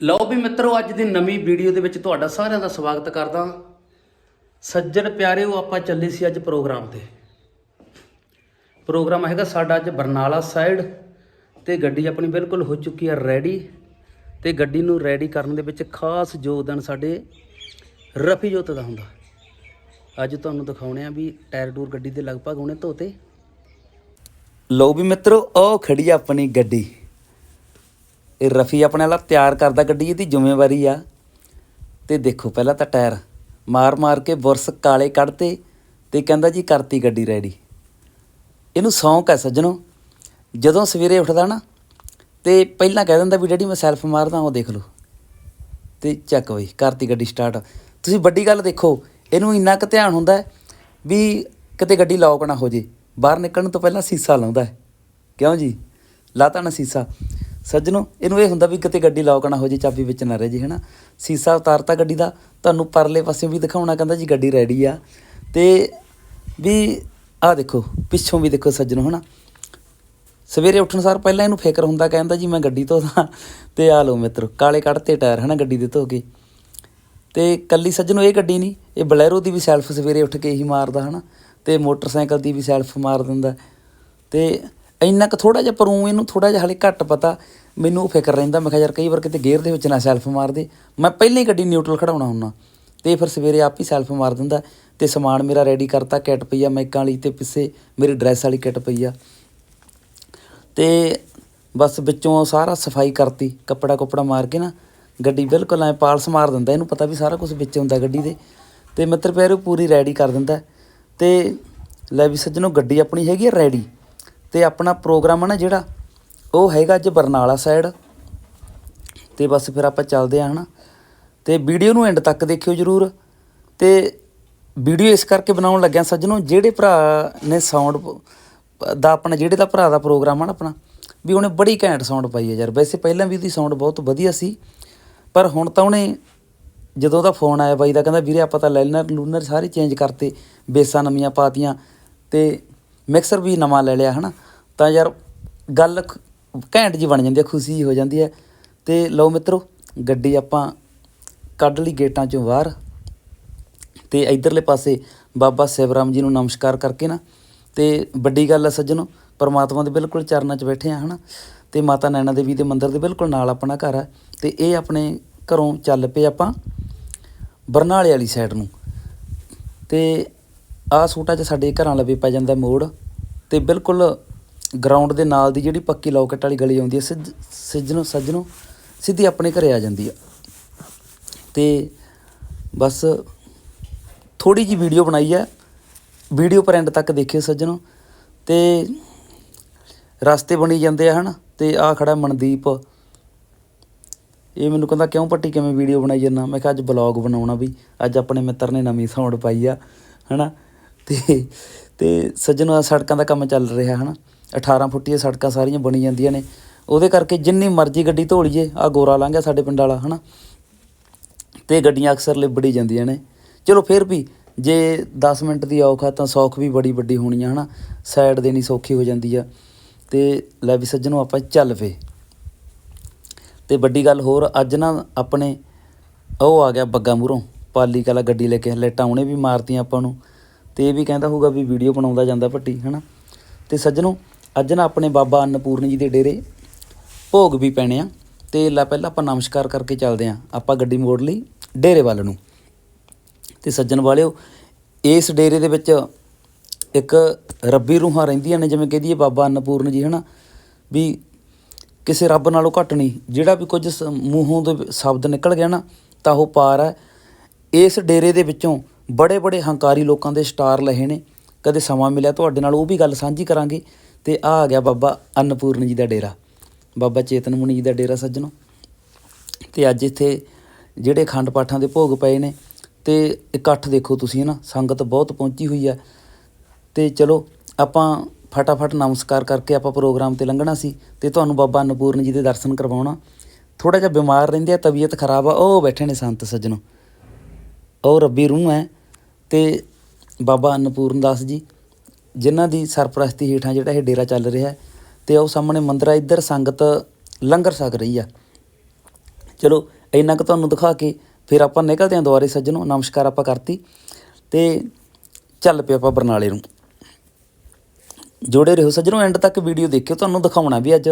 ਲਓ ਵੀ ਮਿੱਤਰੋ, ਅੱਜ ਦੀ ਨਵੀਂ ਵੀਡੀਓ ਦੇ ਵਿੱਚ ਤੁਹਾਡਾ ਸਾਰਿਆਂ ਦਾ ਸਵਾਗਤ ਕਰਦਾ। ਸੱਜਣ ਪਿਆਰਿਓ ਆਪਾਂ ਚੱਲੇ ਸੀ ਅੱਜ ਪ੍ਰੋਗਰਾਮ ਤੇ। ਪ੍ਰੋਗਰਾਮ ਹੈਗਾ ਸਾਡਾ ਅੱਜ ਬਰਨਾਲਾ ਸਾਈਡ, ਤੇ ਗੱਡੀ ਆਪਣੀ ਬਿਲਕੁਲ ਹੋ ਚੁੱਕੀ ਹੈ ਰੈਡੀ ਤੇ ਗੱਡੀ ਨੂੰ ਰੈਡੀ ਕਰਨ ਦੇ ਵਿੱਚ ਖਾਸ ਯੋਗਦਾਨ ਸਾਡੇ ਰਫੀ ਜੋਤ ਦਾ ਹੁੰਦਾ। ਅੱਜ ਤੁਹਾਨੂੰ ਦਿਖਾਉਣੇ ਆ ਵੀ ਟਾਇਰ ਟੂਰ ਗੱਡੀ ਦੇ ਲਗਭਗ ਉਹਨੇ ਧੋਤੇ। ਲਓ ਵੀ ਮਿੱਤਰੋ ਉਹ ਖੜੀ ਆ ਆਪਣੀ ਗੱਡੀ। ਇਹ ਰਫੀ ਆਪਣੇ ਵਾਲਾ ਤਿਆਰ ਕਰਦਾ ਗੱਡੀ ਇਹਦੀ ਜ਼ਿੰਮੇਵਾਰੀ ਆ। ਤੇ ਦੇਖੋ ਪਹਿਲਾਂ ਤਾਂ ਟਾਇਰ ਮਾਰ ਮਾਰ ਕੇ ਬੁਰਸ ਕਾਲੇ ਕੱਢਤੇ ਤੇ ਕਹਿੰਦਾ ਜੀ ਕਰਤੀ ਗੱਡੀ ਰੈਡੀ। ਇਹਨੂੰ ਸ਼ੌਂਕ ਹੈ ਸੱਜਣੋ, ਜਦੋਂ ਸਵੇਰੇ ਉੱਠਦਾ ਨਾ ਤੇ ਪਹਿਲਾਂ ਕਹਿ ਦਿੰਦਾ ਵੀ ਡੈਡੀ ਮੈਂ ਸੈਲਫ ਮਾਰਦਾ, ਉਹ ਦੇਖ ਲਓ। ਤੇ ਚੱਕ ਬਈ, ਕਰਤੀ ਗੱਡੀ ਸਟਾਰਟ। ਤੁਸੀਂ ਵੱਡੀ ਗੱਲ ਦੇਖੋ, ਇਹਨੂੰ ਇੰਨਾ ਕੁ ਧਿਆਨ ਹੁੰਦਾ ਵੀ ਕਿਤੇ ਗੱਡੀ ਲੌਕ ਨਾ ਹੋ ਜੇ। ਬਾਹਰ ਨਿਕਲਣ ਤੋਂ ਪਹਿਲਾਂ ਸੀਸਾ ਲਾਉਂਦਾ ਹੈ। ਕਿਉਂ ਜੀ? ਲਾਤਾ ਨਾ ਸੀਸਾ। ਸੱਜਣੋ, ਇਹਨੂੰ ਇਹ ਹੁੰਦਾ ਵੀ ਕਿਤੇ ਗੱਡੀ ਲੌਕ ਨਾ ਹੋ ਜੇ, ਚਾਬੀ ਵਿੱਚ ਨਾ ਰਹਿ ਜੇ, ਹਨਾ? ਸੀਸਾ ਉਤਾਰਤਾ ਗੱਡੀ ਦਾ, ਤੁਹਾਨੂੰ ਪਰਲੇ ਪਾਸੇ ਵੀ ਦਿਖਾਉਣਾ ਕਹਿੰਦਾ ਜੀ ਗੱਡੀ ਰੈਡੀ ਆ। ਤੇ ਵੀ ਆਹ ਦੇਖੋ, ਪਿੱਛੋਂ ਵੀ ਦੇਖੋ ਸੱਜਣੋ, ਹਨਾ? ਸਵੇਰੇ ਉੱਠਣ ਸਾਰ ਪਹਿਲਾਂ ਇਹਨੂੰ ਫਿਕਰ ਹੁੰਦਾ ਕਹਿੰਦਾ ਜੀ ਮੈਂ ਗੱਡੀ ਧੋਦਾ ਤੇ ਆ ਲਓ ਮਿੱਤਰੋ, ਕਾਲੇ ਕੱਢਤੇ ਟਾਇਰ, ਹਨਾ, ਗੱਡੀ ਦੇ ਧੋ ਕੇ। ਤੇ ਕੱਲੀ ਸੱਜਣੋ ਇਹ ਗੱਡੀ ਨਹੀਂ, ਇਹ ਬਲੈਰੋ ਦੀ ਵੀ ਸੈਲਫ ਸਵੇਰੇ ਉੱਠ ਕੇ ਹੀ ਮਾਰਦਾ, ਹਨਾ? ਤੇ ਮੋਟਰਸਾਈਕਲ ਦੀ ਵੀ ਸੈਲਫ ਮਾਰ ਦਿੰਦਾ। ਤੇ ਇੰਨਾ ਕੁ ਥੋੜਾ ਜਿਹਾ, ਪਰੂ ਇਹਨੂੰ ਥੋੜਾ ਜਿਹਾ ਹਲੇ ਘੱਟ ਪਤਾ। ਮੈਨੂੰ ਉਹ ਫਿਕਰ ਰਹਿੰਦਾ, ਮੈਂ ਕਿਹਾ ਯਾਰ ਕਈ ਵਾਰ ਕਿਤੇ ਗੇਅਰ ਦੇ ਵਿੱਚ ਨਾ ਸੈਲਫ ਮਾਰ ਦੇ। ਮੈਂ ਪਹਿਲਾਂ ਹੀ ਗੱਡੀ ਨਿਊਟਰਲ ਖੜਾਉਣਾ ਹੁੰਦਾ ਤੇ ਫਿਰ ਸਵੇਰੇ ਆਪ ਹੀ ਸੈਲਫ ਮਾਰ ਦਿੰਦਾ। ਤੇ ਸਮਾਨ ਮੇਰਾ ਰੈਡੀ ਕਰਤਾ, ਕਿੱਟ ਪਈ ਆ ਮਾਈਕਾਂ ਵਾਲੀ ਤੇ ਪਿੱਛੇ ਮੇਰੀ ਡਰੈਸ ਵਾਲੀ ਕਿੱਟ ਪਈ ਆ। ਤੇ ਬਸ ਵਿੱਚੋਂ ਸਾਰਾ ਸਫ਼ਾਈ ਕਰਤੀ, ਕੱਪੜਾ ਕੁਪੜਾ ਮਾਰ ਕੇ ਨਾ, ਗੱਡੀ ਬਿਲਕੁਲ ਐ ਪਾਲਸ ਮਾਰ ਦਿੰਦਾ। ਇਹਨੂੰ ਪਤਾ ਵੀ ਸਾਰਾ ਕੁਝ ਵਿੱਚ ਹੁੰਦਾ ਗੱਡੀ ਦੇ। ਤੇ ਮਿੱਤਰ ਪਿਆਰੇ, ਪੂਰੀ ਰੈਡੀ ਕਰ ਦਿੰਦਾ। ਤੇ ਲੈ ਵੀ ਸੱਜਣੋ, ਗੱਡੀ ਆਪਣੀ ਹੈਗੀ ਆ ਰੈਡੀ ਤੇ ਆਪਣਾ ਪ੍ਰੋਗਰਾਮ ਆ ਨਾ ਜਿਹੜਾ, ਉਹ ਹੈਗਾ ਅੱਜ ਬਰਨਾਲਾ ਸਾਈਡ ਤੇ ਬਸ ਫਿਰ ਆਪਾਂ ਚੱਲਦੇ ਆ, ਹਨਾ। ਤੇ ਵੀਡੀਓ ਨੂੰ ਐਂਡ ਤੱਕ ਦੇਖਿਓ ਜਰੂਰ। ਤੇ ਵੀਡੀਓ ਇਸ ਕਰਕੇ ਬਣਾਉਣ ਲੱਗਿਆ ਸੱਜਣੋ, ਜਿਹੜੇ ਭਰਾ ਨੇ ਸਾਊਂਡ ਦਾ ਆਪਣਾ, ਜਿਹੜੇ ਦਾ ਭਰਾ ਦਾ ਪ੍ਰੋਗਰਾਮ ਆ ਨਾ ਆਪਣਾ, ਵੀ ਉਹਨੇ ਬੜੀ ਘੈਂਟ ਸਾਊਂਡ ਪਾਈ ਹੈ ਯਾਰ। ਵੈਸੇ ਪਹਿਲਾਂ ਵੀ ਉਹਦੀ ਸਾਊਂਡ ਬਹੁਤ ਵਧੀਆ ਸੀ, ਪਰ ਹੁਣ ਤਾਂ ਉਹਨੇ ਜਦੋਂ ਦਾ ਫੋਨ ਆਇਆ ਬਾਈ ਦਾ, ਕਹਿੰਦਾ ਵੀਰੇ ਆਪਾਂ ਤਾਂ ਲੈਨਰ ਲੂਨਰ ਸਾਰੇ ਚੇਂਜ ਕਰਤੇ, ਬੇਸਾਂ ਨਵੀਆਂ ਪਾਤੀਆਂ, ਤੇ ਮਿਕਸਰ ਵੀ ਨਵਾਂ ਲੈ ਲਿਆ, ਹਨਾ? ਤਾਂ ਯਾਰ ਗੱਲ ਖ- ਘੈਂਟ ਜੀ ਬਣ ਜਾਂਦੀ ਹੈ ਖੁਸ਼ੀ ਜਿਹੀ ਹੋ ਜਾਂਦੀ ਹੈ ਤੇ ਲਓ ਮਿੱਤਰੋ, ਗੱਡੀ ਆਪਾਂ ਕੱਢ ਲਈ ਗੇਟਾਂ ਚੋਂ ਬਾਹਰ। ਤੇ ਇਧਰਲੇ ਪਾਸੇ ਬਾਬਾ ਸਿਵਰਾਮ ਜੀ ਨੂੰ ਨਮਸਕਾਰ ਕਰਕੇ ਨਾ, ਤੇ ਵੱਡੀ ਗੱਲ ਹੈ ਸੱਜਣੋ, ਪਰਮਾਤਮਾ ਦੇ ਬਿਲਕੁਲ ਚਰਨਾਂ 'ਚ ਬੈਠੇ ਆ, ਹਨਾ? ਤੇ ਮਾਤਾ ਨੈਣਾ ਦੇਵੀ ਦੇ ਮੰਦਿਰ ਦੇ ਬਿਲਕੁਲ ਨਾਲ ਆਪਣਾ ਘਰ ਹੈ ਤੇ ਇਹ ਆਪਣੇ ਘਰੋਂ ਚੱਲ ਪਏ ਆਪਾਂ ਬਰਨਾਲੇ ਵਾਲੀ ਸਾਈਡ ਨੂੰ। ਤੇ ਆਹ ਸੂਟਾਂ 'ਚ ਸਾਡੇ ਘਰਾਂ ਲਵੇ ਪੈ ਜਾਂਦਾ ਮੋੜ। ਅਤੇ ਬਿਲਕੁਲ ਗਰਾਊਂਡ ਦੇ ਨਾਲ ਦੀ ਜਿਹੜੀ ਪੱਕੀ ਲੌਕਟ ਵਾਲੀ ਗਲੀ ਆਉਂਦੀ ਹੈ ਸਿੱਜ- ਸੱਜਣੋ ਸੱਜਣੋ ਸਿੱਧੀ ਆਪਣੇ ਘਰੇ ਆ ਜਾਂਦੀ ਆ। ਤੇ ਬਸ ਥੋੜੀ ਜੀ ਵੀਡੀਓ ਬਣਾਈ ਹੈ ਵੀਡੀਓ ਪਰ ਐਂਡ ਤੱਕ ਦੇਖਿਓ ਸੱਜਣੋ ਤੇ ਰਸਤੇ ਬਣੀ ਜਾਂਦੇ ਆ, ਹਨ? ਤੇ ਆ ਖੜਾ ਮਨਦੀਪ। ਇਹ ਮੈਨੂੰ ਕਹਿੰਦਾ, ਕਿਉਂ ਪੱਟੀ? ਕਿਵੇਂ ਵੀਡੀਓ ਬਣਾਈ ਜਾਂਦਾ? ਮੈਂ ਕਿਹਾ, ਅੱਜ ਬਲੌਗ ਬਣਾਉਣਾ ਵੀ। ਅੱਜ ਆਪਣੇ ਮਿੱਤਰ ਨੇ ਨਵੀਂ ਸਾਊਂਡ ਪਾਈ ਆ, ਹਨਾ? ਤੇ ਤੇ ਸੱਜਣੋ ਸੜਕਾਂ ਦਾ ਕੰਮ ਚੱਲ ਰਿਹਾ ਹਨਾ। 18 ਫੁੱਟੀਆਂ ਸੜਕਾਂ ਸਾਰੀਆਂ ਬਣੀ ਜਾਂਦੀਆਂ ਨੇ। ਉਹਦੇ ਕਰਕੇ ਜਿੰਨੀ ਮਰਜ਼ੀ ਗੱਡੀ ਧੋ ਲਈਏ ਆ ਗੋਰਾ ਲੰਘਿਆ ਸਾਡੇ ਪਿੰਡ ਵਾਲਾ, ਹਨਾ। ਤੇ ਗੱਡੀਆਂ ਅਕਸਰ ਲਿਬੜੀ ਜਾਂਦੀਆਂ ਨੇ। ਚਲੋ ਫਿਰ ਵੀ ਜੇ 10 ਮਿੰਟ ਦੀ ਔਖ ਆ ਤਾਂ ਸੌਖ ਵੀ ਬੜੀ ਵੱਡੀ ਹੋਣੀ ਆ, ਹਨਾ। ਸਾਈਡ ਦੇਣੀ ਸੌਖੀ ਹੋ ਜਾਂਦੀ ਆ। ਤੇ ਲੈ ਵੀ ਸੱਜਣੋ ਆਪਾਂ ਚੱਲ ਪਏ ਤੇ ਵੱਡੀ ਗੱਲ ਹੋਰ, ਅੱਜ ਨਾ ਆਪਣੇ ਉਹ ਆ ਗਿਆ ਬੱਗਾ ਮੂਹਰੋਂ। ਪਾਲੀ ਕਲਾ ਗੱਡੀ ਲੈ ਕੇ ਲੈਟਾਂ ਉਹਨੇ ਵੀ ਮਾਰਤੀਆਂ ਆਪਾਂ ਨੂੰ। ਤੇ ਇਹ ਵੀ ਕਹਿੰਦਾ ਹੋਊਗਾ ਵੀ ਵੀਡੀਓ ਬਣਾਉਂਦਾ ਜਾਂਦਾ ਭੱਟੀ, ਹਨਾ? ਤੇ ਸੱਜਣੋ, ਅੱਜ ਨਾ ਆਪਣੇ ਬਾਬਾ ਅੰਨਪੂਰਨ ਜੀ ਦੇ ਡੇਰੇ ਭੋਗ ਵੀ ਪੈਣੇ ਆ ਤੇ ਲਾ ਪਹਿਲਾਂ ਆਪਾਂ ਨਮਸਕਾਰ ਕਰਕੇ ਚੱਲਦੇ ਆ। ਆਪਾਂ ਗੱਡੀ ਮੋੜ ਲਈ ਡੇਰੇ ਵੱਲ ਨੂੰ। ਤੇ ਸੱਜਣ ਵਾਲਿਓ, ਇਸ ਡੇਰੇ ਦੇ ਵਿੱਚ ਇੱਕ ਰੱਬੀ ਰੂਹਾਂ ਰਹਿੰਦੀਆਂ ਨੇ, ਜਿਵੇਂ ਕਹਦੀਏ ਬਾਬਾ ਅੰਨਪੂਰਨ ਜੀ, ਹਨਾ? ਵੀ ਕਿਸੇ ਰੱਬ ਨਾਲੋਂ ਘੱਟ ਨਹੀਂ। ਜਿਹੜਾ ਵੀ ਕੁਝ ਸ- ਮੂੰਹੋਂ ਦੇ ਸ਼ਬਦ ਨਿਕਲ ਗਿਆ ਨਾ, ਤਾਂ ਉਹ ਪਾਰ ਹੈ ਇਸ ਡੇਰੇ ਦੇ ਵਿੱਚੋਂ ਬੜੇ ਬੜੇ ਹੰਕਾਰੀ ਲੋਕਾਂ ਦੇ ਸਟਾਰ ਲਹੇ ਨੇ। ਕਦੇ ਸਮਾਂ ਮਿਲਿਆ ਤੁਹਾਡੇ ਨਾਲ, ਉਹ ਵੀ ਗੱਲ ਸਾਂਝੀ ਕਰਾਂਗੇ। ਤੇ ਆ ਆ ਗਿਆ ਬਾਬਾ ਅੰਨਪੂਰਨ ਜੀ ਦਾ ਡੇਰਾ। ਬਾਬਾ ਚੇਤਨ ਮੁਨੀ ਜੀ ਦਾ ਡੇਰਾ, ਸੱਜਣੋ। ਤੇ ਅੱਜ ਇੱਥੇ ਜਿਹੜੇ ਖੰਡ ਪਾਠਾਂ ਦੇ ਭੋਗ ਪਏ ਨੇ, ਤੇ ਇਕੱਠ ਦੇਖੋ ਤੁਸੀਂ ਨਾ, ਸੰਗਤ ਬਹੁਤ ਪਹੁੰਚੀ ਹੋਈ ਆ। ਤੇ ਚਲੋ, ਆਪਾਂ ਫਟਾਫਟ ਨਮਸਕਾਰ ਕਰਕੇ ਆਪਾਂ ਪ੍ਰੋਗਰਾਮ ਤੇ ਲੰਘਣਾ ਸੀ, ਤੇ ਤੁਹਾਨੂੰ ਬਾਬਾ ਅਨਪੂਰਨ ਜੀ ਦੇ ਦਰਸ਼ਨ ਕਰਵਾਉਣਾ। ਥੋੜਾ ਜਿਹਾ ਬਿਮਾਰ ਰਹਿੰਦੇ ਆ, ਤਬੀਅਤ ਖਰਾਬ ਆ, ਉਹ ਬੈਠੇ ਨੇ ਸੰਤ, ਸੱਜਣੋ। ਉਹ ਰੱਬੀ ਰੂਹ ਹੈ ਤੇ ਬਾਬਾ ਅਨਪੂਰਨ ਦਾਸ ਜੀ, ਜਿਨ੍ਹਾਂ ਦੀ ਸਰਪ੍ਰਸਤੀ ਹੇਠਾਂ ਜਿਹੜਾ ਇਹ ਡੇਰਾ ਚੱਲ ਰਿਹਾ ਹੈ, ਤੇ ਉਹ ਸਾਹਮਣੇ ਮੰਦਿਰ ਆ ਇੱਧਰ ਸੰਗਤ ਲੰਗਰ ਛਕ ਰਹੀ ਆ। ਚਲੋ, ਇੰਨਾ ਕੁ ਤੁਹਾਨੂੰ ਦਿਖਾ ਕੇ ਫਿਰ ਆਪਾਂ ਨਿਕਲਦੇ ਹਾਂ ਦੁਬਾਰੇ ਸੱਜਣੋ, ਨਮਸਕਾਰ ਆਪਾਂ ਕਰਤੀ। ਤੇ ਚੱਲ ਪਿਆ ਆਪਾਂ ਬਰਨਾਲੇ ਨੂੰ। ਜੁੜੇ ਰਹੋ ਸੱਜਣੋ ਐਂਡ ਤੱਕ ਵੀਡੀਓ ਦੇਖਿਓ, ਤੁਹਾਨੂੰ ਦਿਖਾਉਣਾ ਵੀ ਅੱਜ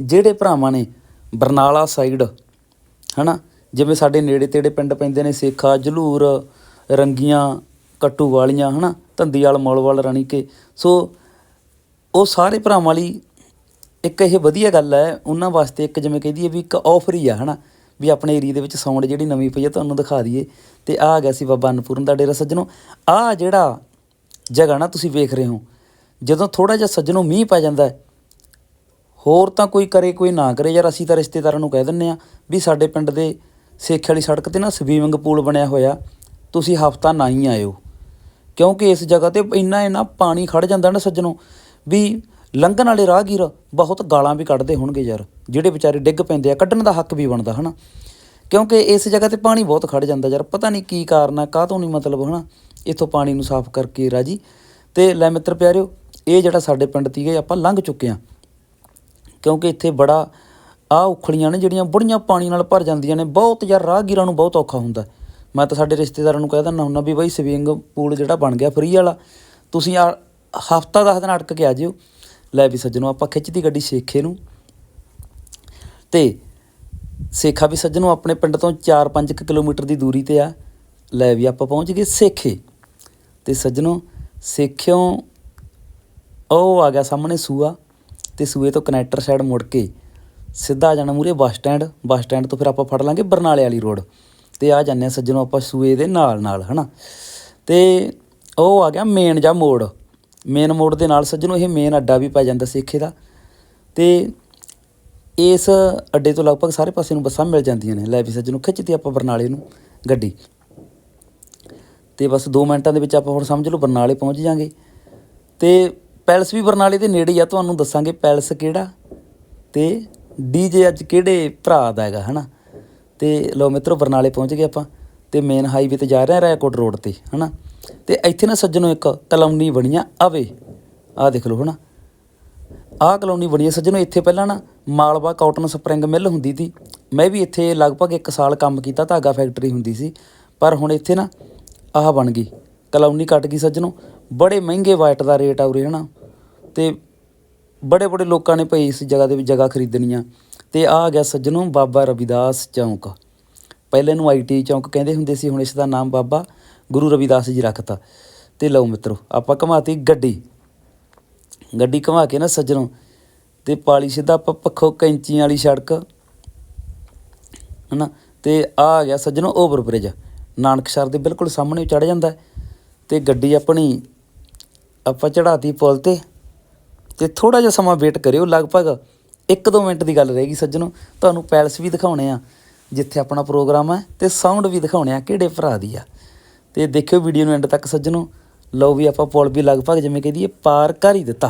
ਜਿਹੜੇ ਭਰਾਵਾਂ ਨੇ ਬਰਨਾਲਾ ਸਾਈਡ ਹਨਾ? ਜਿਵੇਂ ਸਾਡੇ ਨੇੜੇ ਤੇੜੇ ਪਿੰਡ ਪੈਂਦੇ ਨੇ ਸੇਖਾ, ਜਲੂਰ, ਰੰਗੀਆਂ ਕੱਟੂ ਵਾਲੀਆਂ, ਹਨਾ, ਧੰਦੀਵਾਲ, ਮੌਲਵਾਲ, ਰਾਣੀਕੇ। ਸੋ ਉਹ ਸਾਰੇ ਭਰਾਵਾਂ ਲਈ ਇੱਕ ਇਹ ਵਧੀਆ ਗੱਲ ਹੈ, ਉਹਨਾਂ ਵਾਸਤੇ ਇੱਕ ਜਿਵੇਂ ਕਹਦੀ ਹੈ ਵੀ ਇੱਕ ਆਫਰ ਹੀ ਆ, ਹਨਾ, ਵੀ ਆਪਣੇ ਏਰੀਆ ਦੇ ਵਿੱਚ ਸਾਊਂਡ ਜਿਹੜੀ ਨਵੀਂ ਪਈ ਹੈ ਤੁਹਾਨੂੰ ਦਿਖਾ ਦਈਏ। ਤੇ ਆ ਆ ਗਿਆ ਸੀ ਬਾਬਾ ਅਨਪੂਰਨ ਦਾ ਡੇਰਾ ਸੱਜਣੋ। ਆ ਜਿਹੜਾ ਜਗ੍ਹਾ ਨਾ ਤੁਸੀਂ ਵੇਖ ਰਹੇ ਹੋ, ਜਦੋਂ ਥੋੜਾ ਜਿਹਾ ਸੱਜਣੋ ਮੀਂਹ ਪੈ ਜਾਂਦਾ ਹੋਰ ਤਾਂ ਕੋਈ ਕਰੇ, ਕੋਈ ਨਾ ਕਰੇ, ਯਾਰ ਅਸੀਂ ਤਾਂ ਰਿਸ਼ਤੇਦਾਰਾਂ ਨੂੰ ਕਹਿ ਦਿੰਨੇ ਆ ਵੀ ਸਾਡੇ ਪਿੰਡ ਦੇ ਸੇਖੇ ਵਾਲੀ ਸੜਕ ਤੇ ਨਾ ਸਵੀਮਿੰਗ ਪੂਲ ਬਣਿਆ ਹੋਇਆ, ਤੁਸੀਂ ਹਫਤਾ ਨਾ ਹੀ ਆਇਓ। ਕਿਉਂਕਿ ਇਸ ਜਗ੍ਹਾ ਤੇ ਇੰਨਾ ਇੰਨਾ ਪਾਣੀ ਖੜ ਜਾਂਦਾ ਨਾ ਸੱਜਣੋਂ, ਵੀ ਲੰਘਣ ਵਾਲੇ ਰਾਹਗੀਰ ਬਹੁਤ ਗਾਲਾਂ ਵੀ ਕੱਢਦੇ ਹੋਣਗੇ ਯਾਰ, ਜਿਹੜੇ ਵਿਚਾਰੇ ਡਿੱਗ ਪੈਂਦੇ ਆ, ਕੱਢਣ ਦਾ ਹੱਕ ਵੀ ਬਣਦਾ, ਹਨਾ? ਕਿਉਂਕਿ ਇਸ ਜਗ੍ਹਾ ਤੇ ਪਾਣੀ ਬਹੁਤ ਖੜ ਜਾਂਦਾ ਯਾਰ, ਪਤਾ ਨਹੀਂ ਕੀ ਕਾਰਨ ਆ ਕਾਹ ਤੋਂ ਨਹੀਂ ਮਤਲਬ, ਹਨਾ? ਇੱਥੋਂ ਪਾਣੀ ਨੂੰ ਸਾਫ਼ ਕਰਕੇ ਰਾਜੀ। ਤੇ ਲੈ ਮਿੱਤਰ ਪਿਆਰਿਓ, ਇਹ ਜਿਹੜਾ ਸਾਡੇ ਪਿੰਡ ਤੀਗੇ ਆਪਾਂ ਲੰਘ ਚੁੱਕੇ ਆ। ਕਿਉਂਕਿ ਇੱਥੇ ਬੜਾ ਆ ਉਖਲੀਆਂ ਨੇ ਜਿਹੜੀਆਂ ਬੜੀਆਂ ਪਾਣੀ ਨਾਲ ਭਰ ਜਾਂਦੀਆਂ ਨੇ, ਬਹੁਤ ਯਾਰ ਰਾਹਗੀਰਾਂ ਨੂੰ ਬਹੁਤ ਔਖਾ ਹੁੰਦਾ। ਮੈਂ ਤਾਂ ਸਾਡੇ ਰਿਸ਼ਤੇਦਾਰਾਂ ਨੂੰ ਕਹਿ ਦਿੰਦਾ ਹੁੰਦਾ ਵੀ ਬਾਈ ਸਵਿੰਗ ਪੂਲ ਜਿਹੜਾ ਬਣ ਗਿਆ ਫਰੀ ਵਾਲਾ। ਤੁਸੀਂ ਆ ਹਫਤਾ ਦਸ ਦਿਨ ਅਟਕ ਕੇ ਆ ਜਿਓ। ਲੈ ਵੀ ਸੱਜਣੋ, ਆਪਾਂ ਖਿੱਚਦੀ ਗੱਡੀ ਸੇਖੇ ਨੂੰ। ਤੇ ਸੇਖਾ ਵੀ ਸੱਜਣੋ ਆਪਣੇ ਪਿੰਡ ਤੋਂ 4-5 ਕਿਲੋਮੀਟਰ ਦੀ ਦੂਰੀ ਤੇ ਆ। ਲੈ ਵੀ ਆਪਾਂ ਪਹੁੰਚ ਗਏ ਸੇਖੇ। ਤੇ ਸੱਜਣੋ, ਸੇਖਿਓਂ ਉਹ ਆ ਗਿਆ ਸਾਹਮਣੇ ਸੂਆ। ਤੇ ਸੂਏ ਤੋਂ ਕਨੈਕਟਰ ਸਾਈਡ ਮੁੜ ਕੇ। ਸਿੱਧਾ ਆ ਜਾਣਾ ਮੂਰੇ ਬੱਸ ਸਟੈਂਡ। ਬੱਸ ਸਟੈਂਡ ਤੋਂ ਫਿਰ ਆਪਾਂ ਫੜ ਲਾਂਗੇ ਬਰਨਾਲੇ ਵਾਲੀ ਰੋਡ। ਤੇ ਆ ਜਾਂਦੇ ਆ ਸੱਜਣੋ ਆਪਾਂ ਸੂਏ ਦੇ ਨਾਲ ਨਾਲ, ਹਨਾ? ਤੇ ਉਹ ਆ ਗਿਆ ਮੇਨ ਜਾਂ ਮੋੜ। ਮੇਨ ਮੋੜ ਦੇ ਨਾਲ ਸੱਜਣੋ ਇਹ ਮੇਨ ਅੱਡਾ ਵੀ ਪੈ ਜਾਂਦਾ ਸੇਖੇ ਦਾ। ਤੇ ਇਸ ਅੱਡੇ ਤੋਂ ਲਗਭਗ ਸਾਰੇ ਪਾਸੇ ਨੂੰ ਬੱਸਾਂ ਮਿਲ ਜਾਂਦੀਆਂ ਨੇ। ਲੈ ਵੀ ਸੱਜਣੋ ਖਿੱਚਦੀ ਆਪਾਂ ਬਰਨਾਲੇ ਨੂੰ ਗੱਡੀ। ਤੇ ਬਸ 2 ਮਿੰਟਾਂ ਦੇ ਵਿੱਚ ਆਪਾਂ ਹੁਣ ਸਮਝ ਲਓ ਬਰਨਾਲੇ ਪਹੁੰਚ ਜਾਾਂਗੇ। ਤੇ ਪੈਲਸ ਵੀ ਬਰਨਾਲੇ ਦੇ ਨੇੜੇ ਆ, ਤੁਹਾਨੂੰ ਦੱਸਾਂਗੇ ਪੈਲਸ ਕਿਹੜਾ ਤੇ ਡੀਜੇ ਅੱਜ ਕਿਹੜੇ ਭਰਾ ਦਾ ਹੈਗਾ, ਹਨਾ? ਤੇ ਲੋ ਮਿੱਤਰੋ ਬਰਨਾਲੇ ਪਹੁੰਚ ਗਏ ਆਪਾਂ ਤੇ ਮੇਨ ਹਾਈਵੇ ਤੇ ਜਾ ਰਹੇ ਆ ਰਾਏਕੋਟ ਰੋਡ ਤੇ, ਹਨਾ? ਤੇ ਇੱਥੇ ਨਾ ਸੱਜਣੋ ਇੱਕ ਕਲੋਨੀ ਬਣੀਆਂ, ਆਵੇ, ਆਹ ਦੇਖ ਲਓ ਹਨਾ। ਆਹ ਕਲੋਨੀ ਬਣੀ ਹੈ ਸੱਜਣੋ, ਇੱਥੇ ਪਹਿਲਾਂ ਨਾ ਮਾਲਵਾ ਕਾਟਨ ਸਪਰਿੰਗ ਮਿੱਲ ਹੁੰਦੀ ਸੀ। ਮੈਂ ਵੀ ਇੱਥੇ ਲਗਭਗ 1 ਸਾਲ ਕੰਮ ਕੀਤਾ, ਧਾਗਾ ਫੈਕਟਰੀ ਹੁੰਦੀ ਸੀ। ਪਰ ਹੁਣ ਇੱਥੇ ਨਾ ਆਹ ਬਣ ਗਈ, ਕਲੋਨੀ ਕੱਟ ਗਈ ਸੱਜਣੋ। ਬੜੇ ਮਹਿੰਗੇ ਵਾਈਟ ਦਾ ਰੇਟ ਆ ਉਰੇ, ਹਨਾ? ਤੇ ਬੜੇ ਬੜੇ ਲੋਕਾਂ ਨੇ ਭਈ ਇਸ ਜਗ੍ਹਾ ਦੇ ਵਿੱਚ ਜਗ੍ਹਾ ਖਰੀਦਣੀਆਂ। ਤੇ ਆ ਆ ਗਿਆ ਸੱਜਣੋ ਬਾਬਾ ਰਵਿਦਾਸ ਚੌਂਕ। ਪਹਿਲੇ ਨੂੰ ਆਈਟੀ ਚੌਂਕ ਕਹਿੰਦੇ ਹੁੰਦੇ ਸੀ, ਹੁਣ ਇਸ ਦਾ ਨਾਮ ਬਾਬਾ ਗੁਰੂ ਰਵਿਦਾਸ ਜੀ ਰੱਖਤਾ। ਤੇ ਲਓ ਮਿੱਤਰੋ, ਆਪਾਂ ਘਮਾਤੀ ਗੱਡੀ। ਗੱਡੀ ਘੁਮਾ ਕੇ ਨਾ ਸੱਜਣੋਂ ਤੇ ਪਾਲੀ ਸਿੱਧਾ ਆਪਾਂ ਪੱਖੋ ਕੈਂਚੀਆਂ ਵਾਲੀ ਸੜਕ, ਹਨਾ? ਤੇ ਆ ਆ ਗਿਆ ਸੱਜਣੋਂ ਓਵਰ ਬ੍ਰਿਜ। ਨਾਨਕਸਰ ਦੇ ਬਿਲਕੁਲ ਸਾਹਮਣੇ ਚੜ ਜਾਂਦਾ ਹੈ। ਤੇ ਗੱਡੀ ਆਪਣੀ ਆਪਾਂ ਚੜਾਤੀ ਪੁਲ ਤੇ। ਤੇ ਥੋੜਾ ਜਿਹਾ ਸਮਾਂ ਵੇਟ ਕਰਿਓ, ਲਗਭਗ 1-2 ਮਿੰਟ ਦੀ ਗੱਲ ਰਹੇਗੀ ਸੱਜਣੋ, ਤੁਹਾਨੂੰ ਪੈਲਸ ਵੀ ਦਿਖਾਉਣੇ ਆ, ਜਿੱਥੇ ਆਪਣਾ ਪ੍ਰੋਗਰਾਮ ਹੈ ਤੇ ਸਾਊਂਡ ਵੀ ਦਿਖਾਉਣੇ ਆ ਕਿਹੜੇ ਭਰਾ ਦੀ ਆ। ਤੇ ਦੇਖਿਓ ਵੀਡੀਓ ਨੂੰ ਐਂਡ ਤੱਕ ਸੱਜਣੋ, ਲਓ ਵੀ ਆਪਾਂ ਪੁਲ ਵੀ ਲਗਭਗ ਜਿਵੇਂ ਕਹਦੀਏ ਪਾਰ ਕਰ ਹੀ ਦਿੱਤਾ।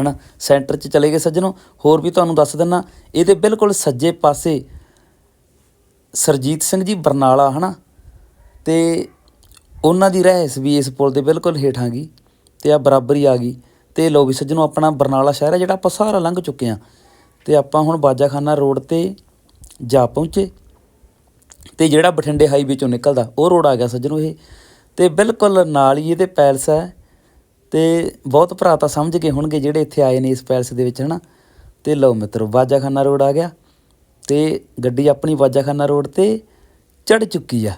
ਹਨਾ, ਸੈਂਟਰ 'ਚ ਚਲੇ ਗਏ ਸੱਜਣੋ, ਹੋਰ ਵੀ ਤੁਹਾਨੂੰ ਦੱਸ ਦਿੰਨਾ, ਇਹਦੇ ਬਿਲਕੁਲ ਸੱਜੇ ਪਾਸੇ ਸਰਜੀਤ ਸਿੰਘ ਜੀ ਬਰਨਾਲਾ, ਹਨਾ? ਤੇ ਉਹਨਾਂ ਦੀ ਰਹਿਸ ਵੀ ਇਸ ਪੁਲ ਦੇ ਬਿਲਕੁਲ ਹੇਠਾਂ ਗਈ, ਤੇ ਆ ਬਰਾਬਰ ਹੀ ਆ ਗਈ। ਤੇ ਲੋ ਵੀ ਸੱਜਣੋ, ਆਪਣਾ ਬਰਨਾਲਾ ਸ਼ਹਿਰ ਹੈ ਜਿਹੜਾ ਆਪਾਂ ਸਾਰਾ ਲੰਘ ਚੁੱਕੇ ਆ ਤੇ ਆਪਾਂ ਹੁਣ ਬਾਜਾਖਾਨਾ ਰੋਡ ਤੇ ਜਾ ਪਹੁੰਚੇ ਤੇ ਜਿਹੜਾ ਬਠਿੰਡੇ ਹਾਈਵੇ ਚੋਂ ਨਿਕਲਦਾ, ਉਹ ਰੋਡ ਆ ਗਿਆ ਸੱਜਣੋ ਇਹ। ਤੇ ਬਿਲਕੁਲ ਨਾਲ ਹੀ ਇਹਦੇ ਪੈਲਸ ਹੈ ਤੇ ਬਹੁਤ ਭਰਾ ਤਾਂ ਸਮਝ ਗਏ ਹੋਣਗੇ ਜਿਹੜੇ ਇੱਥੇ ਆਏ ਨੇ ਇਸ ਪੈਲਸ ਦੇ ਵਿੱਚ, ਹਨਾ। ਤੇ ਲਓ ਮਿੱਤਰੋ, ਬਾਜਾਖਾਨਾ ਰੋਡ ਆ ਗਿਆ ਤੇ ਗੱਡੀ ਆਪਣੀ ਬਾਜਾਖਾਨਾ ਰੋਡ ਤੇ ਚੜ ਚੁੱਕੀ ਆ।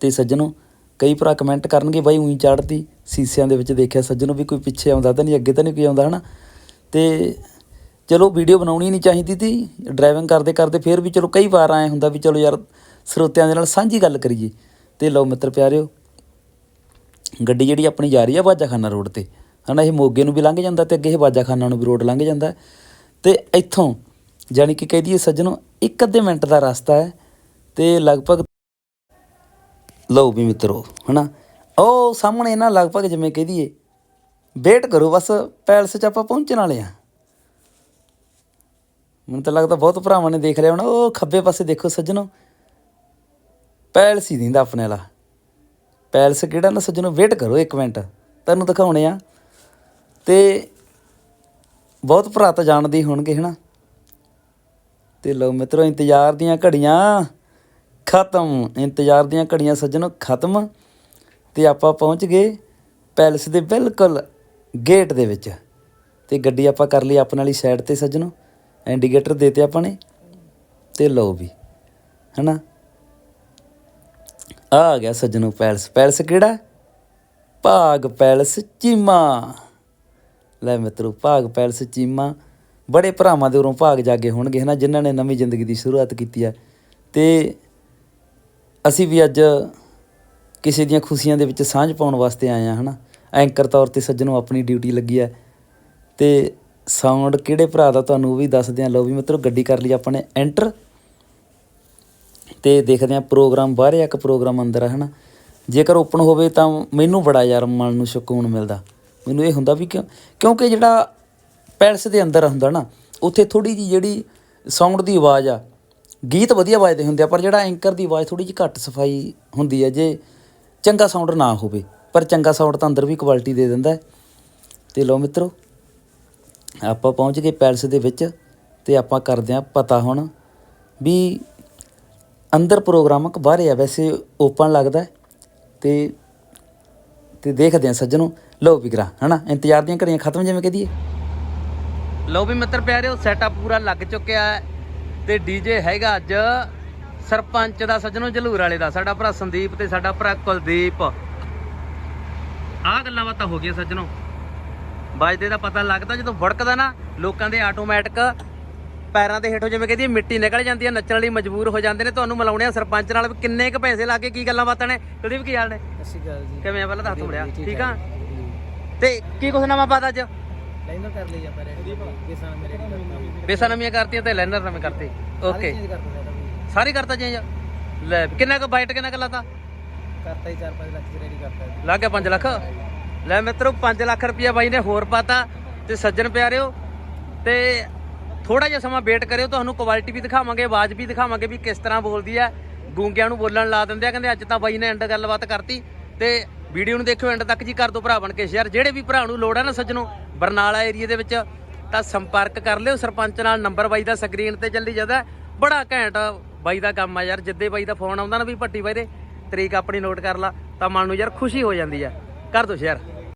ਤੇ ਸੱਜਣੋ, ਕਈ ਭਰਾ ਕਮੈਂਟ ਕਰਨਗੇ, ਬਾਈ, ਉਹੀ ਚੜਦੀ ਸੀਸਿਆਂ ਦੇ ਵਿੱਚ ਦੇਖਿਆ, ਸੱਜਣੋ ਵੀ ਕੋਈ ਪਿੱਛੇ ਆਉਂਦਾ ਤਾਂ ਨਹੀਂ, ਅੱਗੇ ਤਾਂ ਨਹੀਂ ਕੋਈ ਆਉਂਦਾ, ਹਨਾ? ਤੇ ਚਲੋ, ਵੀਡੀਓ ਬਣਾਉਣੀ ਨਹੀਂ ਚਾਹੀਦੀ ਤੀ, ਡਰਾਈਵਿੰਗ ਕਰਦੇ ਕਰਦੇ ਫਿਰ ਵੀ ਚਲੋ ਕਈ ਵਾਰ ਆਏ ਹੁੰਦਾ ਵੀ ਚਲੋ ਯਾਰ ਸਰੋਤਿਆਂ ਦੇ ਨਾਲ ਸਾਂਝੀ ਗੱਲ ਕਰੀਏ। ਤੇ ਲਓ ਮਿੱਤਰ ਪਿਆਰਿਓ, ਗੱਡੀ ਜਿਹੜੀ ਆਪਣੀ ਜਾ ਰਹੀ ਆ ਬਾਜਾਖਾਨਾ ਰੋਡ ਤੇ, ਹਨਾ, ਇਹ ਮੋਗੇ ਨੂੰ ਵੀ ਲੰਘ ਜਾਂਦਾ ਤੇ ਅੱਗੇ ਇਹ ਬਾਜਾਖਾਨਾ ਨੂੰ ਵੀ ਰੋਡ ਲੰਘ ਜਾਂਦਾ। ਤੇ ਇੱਥੋਂ ਜਾਣੀ ਕਿ ਕਹਿ ਦਈਏ ਸੱਜਣੋ, ਇੱਕ ਅੱਧੇ ਮਿੰਟ ਦਾ ਰਸਤਾ ਹੈ ਤੇ ਲਗਭਗ ਲਓ ਵੀ ਮਿੱਤਰੋ, ਹਨਾ ਉਹ ਸਾਹਮਣੇ ਨਾ ਲਗਭਗ ਜਿਵੇਂ ਕਹਿ ਦਈਏ, ਵੇਟ ਕਰੋ ਬਸ ਪੈਲਸ 'ਚ ਆਪਾਂ ਪਹੁੰਚਣ ਵਾਲੇ ਆ ਮੈਨੂੰ ਤਾਂ ਲੱਗਦਾ ਬਹੁਤ ਭਰਾਵਾਂ ਨੇ ਦੇਖ ਲਿਆ ਹੋਣਾ, ਉਹ ਖੱਬੇ ਪਾਸੇ ਦੇਖੋ ਸੱਜਣੋ। ਪੈਲਸ ਹੀ ਦਿੰਦਾ ਆਪਣੇ ਵਾਲਾ। ਪੈਲਸ ਕਿਹੜਾ ਨਾ ਸੱਜਣੋ, ਵੇਟ ਕਰੋ ਇੱਕ ਮਿੰਟ ਤੁਹਾਨੂੰ ਦਿਖਾਉਣੇ ਆ। ਤੇ ਬਹੁਤ ਭਰਾ ਤਾਂ ਜਾਣਦੇ ਹੀ ਹੋਣਗੇ, ਹਨਾ? ਤੇ ਲਓ ਮਿੱਤਰੋ, ਇੰਤਜ਼ਾਰ ਦੀਆਂ ਘੜੀਆਂ ਖਤਮ। ਇੰਤਜ਼ਾਰ ਦੀਆਂ ਘੜੀਆਂ ਸੱਜਣੋ, ਖਤਮ। ਤੇ ਆਪਾਂ ਪਹੁੰਚ ਗਏ ਪੈਲਸ ਦੇ ਬਿਲਕੁਲ ਗੇਟ ਦੇ ਵਿੱਚ। ਤੇ ਗੱਡੀ ਆਪਾਂ ਕਰ ਲਈ ਆਪਣੇ ਵਾਲੀ ਸਾਈਡ ਤੇ ਸੱਜਣੋ। ਇੰਡੀਕੇਟਰ ਦੇਤੇ ਆਪਾਂ ਨੇ। ਤੇ ਲਓ ਵੀ, ਹਨਾ? ਆ ਆ ਗਿਆ ਸੱਜਣੋ ਪੈਲਸ। ਪੈਲਸ ਕਿਹੜਾ? ਭਾਗ ਪੈਲਸ ਚੀਮਾ। ਲੈ ਮਿੱਤਰੋ, ਭਾਗ ਪੈਲਸ ਚੀਮਾ। ਬੜੇ ਭਰਾਵਾਂ ਦੇ ਉਰੋਂ ਭਾਗ ਜਾਗੇ ਹੋਣਗੇ, ਹਨਾ? ਜਿਨ੍ਹਾਂ ਨੇ ਨਵੀਂ ਜ਼ਿੰਦਗੀ ਦੀ ਸ਼ੁਰੂਆਤ ਕੀਤੀ ਹੈ ਤੇ ਅਸੀਂ ਵੀ ਅੱਜ ਕਿਸੇ ਦੀਆਂ ਖੁਸ਼ੀਆਂ ਦੇ ਵਿੱਚ ਸਾਂਝ ਪਾਉਣ ਵਾਸਤੇ ਆਏ ਆ ਹਨਾ? ਐਂਕਰ ਤੌਰ ਤੇ ਸੱਜਣੋਂ, ਆਪਣੀ ਡਿਊਟੀ ਲੱਗੀ ਹੈ। ਤੇ ਸਾਊਂਡ ਕਿਹੜੇ ਭਰਾ ਦਾ ਤੁਹਾਨੂੰ ਉਹ ਵੀ ਦੱਸਦੇ ਆ ਲਓ ਵੀ ਮਿੱਤਰੋ, ਗੱਡੀ ਕਰ ਲਈ ਆਪਾਂ ਨੇ ਐਂਟਰ ਤੇ ਦੇਖਦੇ ਆ ਪ੍ਰੋਗਰਾਮ ਬਾਹਰ ਆ ਇੱਕ ਪ੍ਰੋਗਰਾਮ ਅੰਦਰ ਆ, ਹਨਾ? ਜੇਕਰ ਓਪਨ ਹੋਵੇ ਤਾਂ ਮੈਨੂੰ ਬੜਾ ਯਾਰ ਮਨ ਨੂੰ ਸਕੂਨ ਮਿਲਦਾ। ਮੈਨੂੰ ਇਹ ਹੁੰਦਾ ਵੀ ਕਿਉਂ, ਕਿਉਂਕਿ ਜਿਹੜਾ ਪੈਲਸ ਦੇ ਅੰਦਰ ਹੁੰਦਾ ਨਾ, ਉੱਥੇ ਥੋੜੀ ਜੀ ਜਿਹੜੀ ਸਾਊਂਡ ਦੀ ਆਵਾਜ਼ ਆ, ਗੀਤ ਵਧੀਆ ਵੱਜਦੇ ਹੁੰਦੇ ਆ, ਪਰ ਜਿਹੜਾ ਐਂਕਰ ਦੀ ਆਵਾਜ਼ ਥੋੜੀ ਜਿਹੀ ਘੱਟ ਸਫ਼ਾਈ ਹੁੰਦੀ ਹੈ ਜੇ ਚੰਗਾ ਸਾਊਂਡ ਨਾ ਹੋਵੇ, ਪਰ ਚੰਗਾ ਸਾਊਂਡ ਤਾਂ ਅੰਦਰ ਵੀ ਕੁਆਲਿਟੀ ਦੇ ਦਿੰਦਾ ਹੈ। ਤੇ ਲਓ ਮਿੱਤਰੋ, ਆਪਾਂ ਪਹੁੰਚ ਗਏ ਪੈਲਸ ਦੇ ਵਿੱਚ, ਤੇ ਆਪਾਂ ਕਰਦੇ ਆ ਪਤਾ ਹੁਣ ਵੀ ਅੰਦਰ ਪ੍ਰੋਗਰਾਮ ਬਾਹਰ ਆ, ਵੈਸੇ ਓਪਨ ਲੱਗਦਾ ਹੈ। ਤੇ ਤੇ ਦੇਖਦੇ ਆ ਸੱਜਣੋ। ਲਓ ਵਿਗਰਾ ਹਨਾ? ਇੰਤਜ਼ਾਰ ਦੀਆਂ ਘੜੀਆਂ ਖਤਮ ਜਿਵੇਂ ਕਹਦੀਏ ਲਓ ਵੀ ਮਿੱਤਰ ਪਿਆਰਿਓ ਸੈਟਅਪ ਪੂਰਾ ਲੱਗ ਚੁੱਕਿਆ ਹੈ। ਤੇ ਡੀਜੇ ਹੈਗਾ ਅੱਜ ਸਰਪੰਚ ਦਾ ਸੱਜਣੋ ਜਲੂਰ ਵਾਲੇ ਦਾ ਸਾਡਾ ਭਰਾ ਸੰਦੀਪ ਤੇ ਸਾਡਾ ਭਰਾ ਕੁਲਦੀਪ। ਆਹ ਗੱਲਾਂ ਬਾਤਾਂ ਹੋ ਗਈਆਂ ਸੱਜਣੋ। ਵੱਜਦੇ ਦਾ ਪਤਾ ਲੱਗਦਾ ਜਦੋਂ ਵੜਕਦਾ ਨਾ ਲੋਕਾਂ ਦੇ ਆਟੋਮੈਟਿਕ ਪੈਰਾਂ ਦੇ ਹੇਠੋਂ ਜਿਵੇਂ ਕਹਦੀ ਮਿੱਟੀ ਨਿਕਲ ਜਾਂਦੀ ਹੈ ਨੱਚਣ ਲਈ ਮਜਬੂਰ ਹੋ ਜਾਂਦੇ ਨੇ ਤੁਹਾਨੂੰ ਮਿਲਾਉਣੇ ਆ ਸਰਪੰਚ ਨਾਲ ਕਿੰਨੇ ਕ ਪੈਸੇ ਲਾ ਕੇ ਕੀ ਗੱਲਾਂ ਬਾਤਾਂ ਨੇ। ਕੁਲਦੀਪ ਕੀ ਹਾਲ ਨੇ? ਅਸੀਂ ਗੱਲ ਜੀ। ਕਿਵੇਂ ਆ ਪਹਿਲਾਂ ਤਾਂ ਹੱਥ ਮੁੜਿਆ ਠੀਕ ਆ। ਤੇ ਕੀ ਕੁਛ ਨਵਾਂ ਪਾਤਾ ਅੱਜ? ਲਾਈਨਰ ਕਰ ਲਈ ਆਪਾਂ ਰੈਡੀ ਕਿਸਾਨ ਮੇਰੇ ਕਰਤਾ। ਬੇਸਾਂ ਨਵੀਆਂ ਕਰਤੀਆਂ ਤੇ ਲਾਈਨਰ ਨਵੇਂ ਕਰਤੇ। ਓਕੇ ਸਾਰੀ ਕਰਤਾ ਚੇਂਜ ਲੈ ਵੀ ਕਿੰਨਾ ਕੁ ਬਾਈਟ ਕਿੰਨਾ ਕੁ ਲਾਤਾ? ਕਰਤਾ ਹੀ 4-5 ਲੱਖ ਚ ਰੈਡੀ ਕਰਤਾ ਜੀ। ਲੱਗ ਗਿਆ 5 ਲੱਖ? ਲੈ ਮਿੱਤਰੋ 5 ਲੱਖ ਰੁਪਇਆ ਬਾਈ ਨੇ ਹੋਰ ਪਾਤਾ ਤੇ ਸੱਜਣ ਪਿਆਰਿਓ ਤੇ ਥੋੜਾ ਜਿਹਾ ਸਮਾਂ ਵੇਟ ਕਰਿਓ ਤੁਹਾਨੂੰ ਕੁਆਲਿਟੀ ਵੀ ਦਿਖਾਵਾਂਗੇ ਆਵਾਜ਼ ਵੀ ਦਿਖਾਵਾਂਗੇ ਵੀ ਕਿਸ ਤਰ੍ਹਾਂ ਬੋਲਦੀ ਹੈ। ਗੂੰਗਿਆਂ ਨੂੰ ਬੋਲਣ ਲਾ ਦਿੰਦੇ ਆ ਕਹਿੰਦੇ ਅੱਜ ਤਾਂ ਬਾਈ ਨੇ ਐਂਡ ਗੱਲਬਾਤ ਕਰਤੀ। ਤੇ ਵੀਡੀਓ ਨੂੰ ਦੇਖਿਓ ਐਂਡ ਤੱਕ ਜੀ ਕਰ ਦੋ ਭਰਾ ਬਣ ਕੇ ਸ਼ੇਅਰ ਜਿਹੜੇ ਵੀ ਭਰਾ ਨੂੰ ਲੋੜ ਹੈ ਨਾ ਸੱਜਣੋ ਬਰਨਾਲਾ ਏਰੀਆ ਦੇ ਵਿੱਚ ਤਾਂ ਸੰਪਰਕ ਕਰ ਲਿਓ ਸਰਪੰਚ ਨਾਲ ਨੰਬਰ ਬਾਈ ਦਾ ਸਕਰੀਨ ਤੇ ਚੱਲੀ ਜਾਂਦਾ। ਬੜਾ ਘੈਂਟ ਬਾਈ ਦਾ ਕੰਮ ਆ ਯਾਰ, ਜਿੱਦੇ ਬਾਈ ਦਾ ਫੋਨ ਆਉਂਦਾ ਨਾ ਵੀ ਭੱਟੀ ਬਾਈ ਦੇ, ਤਰੀਕ ਆਪਣੀ ਨੋਟ ਕਰ ਲਾ, ਤਾਂ ਮਨ ਨੂੰ ਯਾਰ ਖੁਸ਼ੀ ਹੋ ਜਾਂਦੀ ਆ। ਕਰ ਦੋ ਸ਼ੇਅਰ